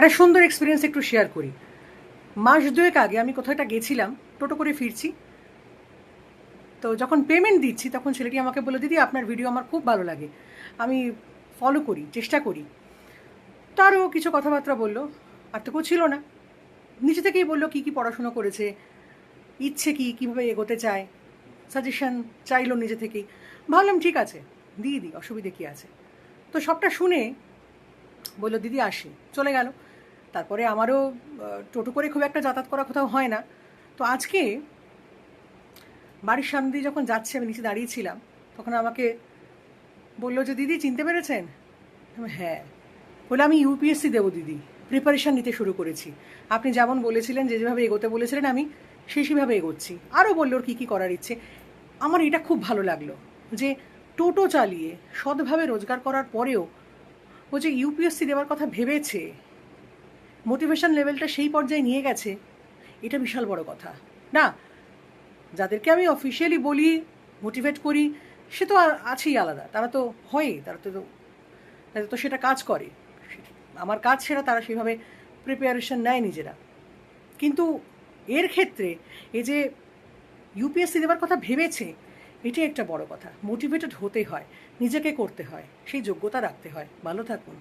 একটা সুন্দর এক্সপিরিয়েন্স একটু শেয়ার করি। মাস দুয়েক আগে আমি কোথাও একটা গেছিলাম, টোটো করে ফিরছি। তো যখন পেমেন্ট দিচ্ছি, তখন ছেলেটি আমাকে বলে দিদি, আপনার ভিডিও আমার খুব ভালো লাগে। আমি ফলো করি, চেষ্টা করি। তারও কিছু কথাবার্তা বলল, আর তো ছিল না। নিচে থেকেই বলল, কী কী পড়াশুনো করেছে? ইচ্ছে কি? কীভাবে এগোতে চায়? সাজেশন চাইলো নিজে থেকেই। ভাবলাম, ঠিক আছে, দিয়ে দিই, অসুবিধে কী আছে? তো সবটা শুনে বলল, দিদি, আসি। চলে গেল। তারপরে আমারও টোটো করে খুব একটা যাতায়াত করা কোথাও হয় না। তো আজকে বাড়ির সামনে দিয়ে যখন যাচ্ছে, আমি নিচে দাঁড়িয়েছিলাম তখন আমাকে বলল যে, দিদি, চিনতে পেরেছেন? হ্যাঁ। বলে আমি ইউপিএসসি দেবো, দিদি। প্রিপারেশান নিতে শুরু করেছি। আপনি যেমন বলেছিলেন যে, যেভাবে এগোতে বলেছিলেন, আমি সেই সেভাবে এগোচ্ছি। আরও বলল ওর কী কী করার ইচ্ছে। আমার এটা খুব ভালো লাগল যে, টোটো চালিয়ে সৎভাবে রোজগার করার পরেও ও যে ইউপিএসসি দেওয়ার কথা ভেবেছে মোটিভেশন লেভেলটা সেই পর্যায়ে নিয়ে গেছে, এটা বিশাল বড় কথা। না, যাদেরকে আমি অফিসিয়ালি বলি মোটিভেট করি, সে তো আছেই আলাদা, তারা তো হয় তারা তো তারা তো সেটা কাজ করে। আমার কাজ সেটা তারা সেভাবে প্রিপারেশন নেয় নিজেরা। কিন্তু এর ক্ষেত্রে এই যে ইউপিএসসি দেওয়ার কথা ভেবেছে, এটাই একটা বড় কথা। মোটিভেটেড হতে হয়, নিজেকে করতে হয়, সেই যোগ্যতা রাখতে হয়, ভালো থাকুন।